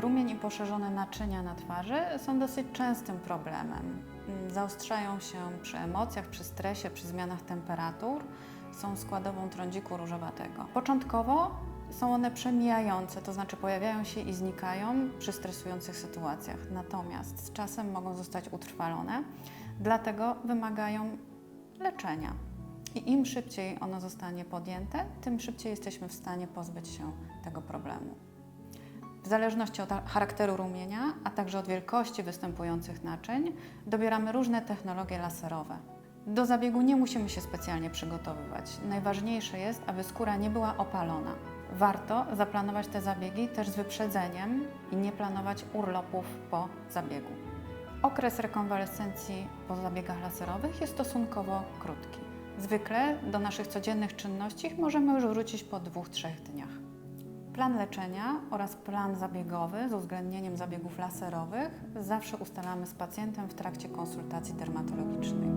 Rumień i poszerzone naczynia na twarzy są dosyć częstym problemem. Mm, Zaostrzają się przy emocjach, przy stresie, przy zmianach temperatur. Są składową trądziku różowatego. Początkowo są one przemijające, to znaczy pojawiają się i znikają przy stresujących sytuacjach. Natomiast z czasem mogą zostać utrwalone, dlatego wymagają leczenia. I im szybciej ono zostanie podjęte, tym szybciej jesteśmy w stanie pozbyć się tego problemu. W zależności od charakteru rumienia, a także od wielkości występujących naczyń, dobieramy różne technologie laserowe. Do zabiegu nie musimy się specjalnie przygotowywać. Najważniejsze jest, aby skóra nie była opalona. Warto zaplanować te zabiegi też z wyprzedzeniem i nie planować urlopów po zabiegu. Okres rekonwalescencji po zabiegach laserowych jest stosunkowo krótki. Zwykle do naszych codziennych czynności możemy już wrócić po dwóch, trzech dniach. Plan leczenia oraz plan zabiegowy z uwzględnieniem zabiegów laserowych zawsze ustalamy z pacjentem w trakcie konsultacji dermatologicznej.